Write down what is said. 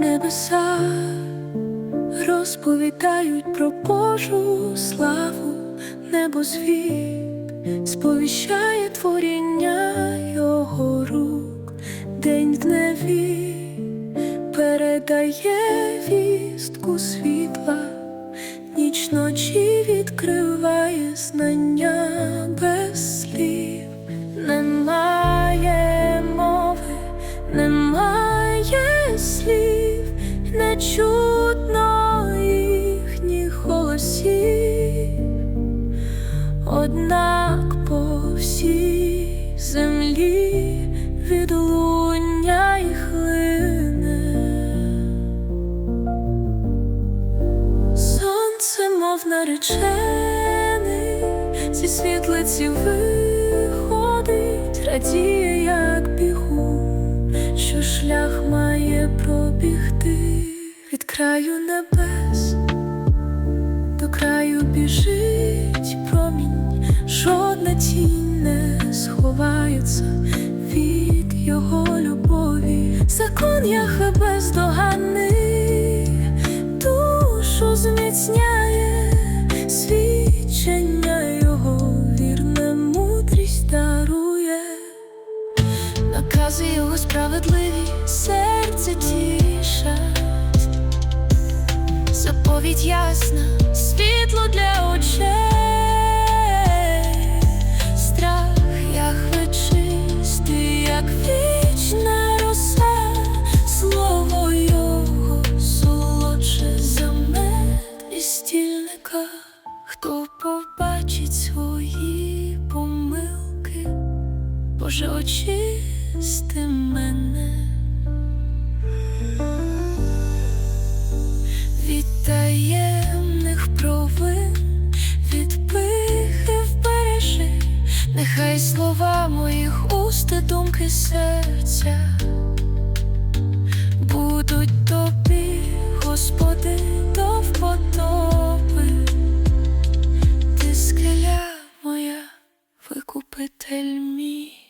небеса розповідають про Божу славу, небо звіт сповіщає творіння його рук, день в дневі передає вістку світла, ніч ночі відкриває знання не чутно їхніх голосів, однак по всій землі відлуння їх лине. Сонце, мов наречений, зі світлиці виходить, радіє, як бігун, що шлях має пробігти біжить промінь, жодна тінь не сховається від його любові, закон Яхве бездоганний, душу зміцняє свідчення його. Вірна мудрість дарує, накази його справедливі, серце тішать, заповідь ясна, світло для очей, страх Яхве чистий, як вічна роса, слово його солодше за мед і стільника. Хто побачить свої помилки, Боже, очисти мене. серця будуть тобі, Господи, до вподоби, ти скеля моя, викупитель мій.